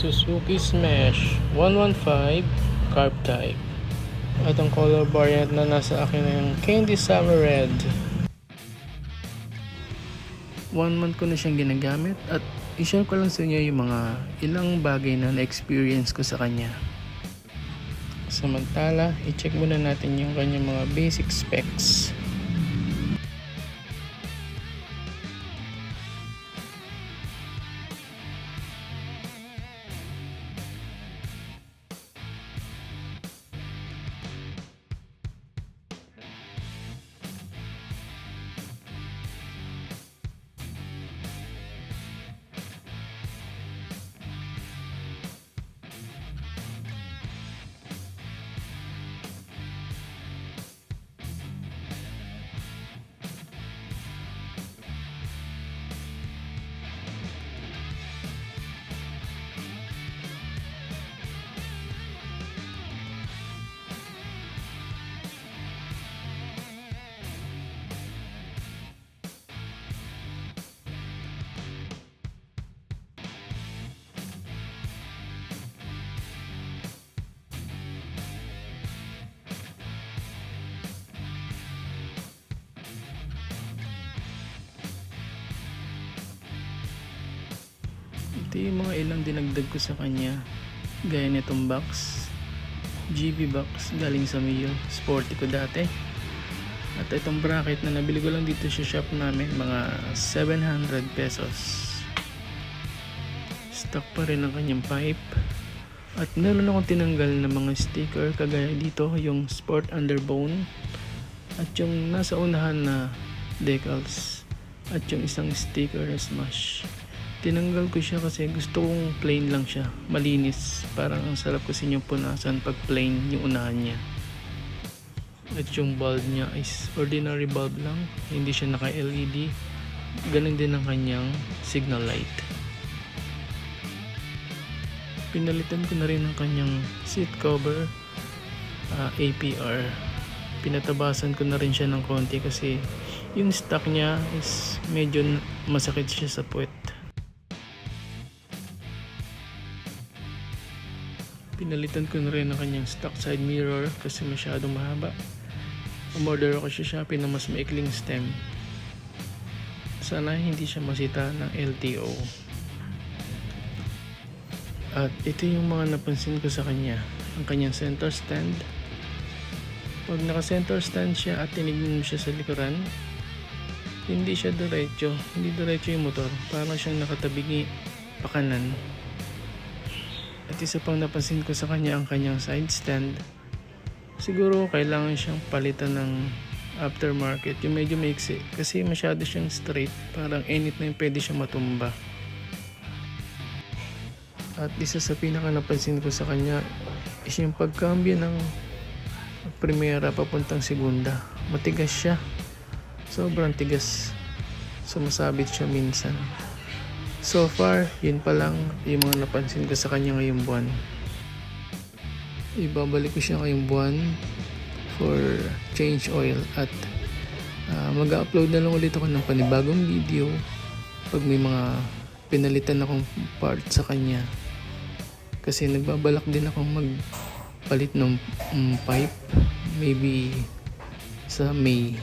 Suzuki Smash 115 Carb Type. At ang color variant na nasa akin ay yung Candy Summer Red. One month ko na siyang ginagamit at i-share ko lang sa inyo yung mga ilang bagay na na-experience ko sa kanya. Samantala, i-check muna natin yung kanyang mga basic specs. Ito yung mga ilang dinagdag ko sa kanya. Gaya nitong box. GB box galing sa Mio. Sporty ko dati. At itong bracket na nabili ko lang dito sa shop namin. Mga 700 pesos. Stock pa rin ang kanyang pipe. At meron akong tinanggal na mga sticker. Kagaya dito yung Sport Underbone. At yung nasa unahan na decals. At yung isang sticker na smash. Tinanggal ko siya kasi gusto kong plain lang siya. Malinis. Parang ang sarap kasi yung punasan pag plain yung unahan niya. At yung bulb niya is ordinary bulb lang. Hindi siya naka-LED. Ganun din ang kanyang signal light. Pinalitan ko na rin ang kanyang seat cover. ah, APR. Pinatabasan ko na rin siya ng konti kasi yung stock niya is medyo masakit siya sa puwet. Pinalitan ko na rin ang kanyang stock side mirror kasi masyadong mahaba. Umorder ako sa Shopee na mas maikling stem. Sana hindi siya masita ng LTO. At ito yung mga napansin ko sa kanya. Ang kanyang center stand. Pag naka-center stand siya at tinignan mo siya sa likuran, hindi siya diretso. Hindi diretso yung motor. Parang siyang nakatabingi pakanan. At isa pang napansin ko sa kanya ang kanyang side stand. Siguro kailangan siyang palitan ng aftermarket. Yung medyo maiksi. Kasi masyado siyang straight. Parang anytime pwede siya matumba. At isa sa pinaka napansin ko sa kanya is yung pagkambyo ng primera papuntang segunda. Matigas siya. Sobrang tigas. Sumasabit siya minsan. So far, yun pa lang yung mga napansin ko sa kanya ngayong buwan. Ibabalik ko siya ngayong buwan for change oil at ah, mag-upload na lang ulit ako ng panibagong video pag may mga pinalitan akong part sa kanya. Kasi nagbabalak din akong magpalit ng mm, pipe maybe sa May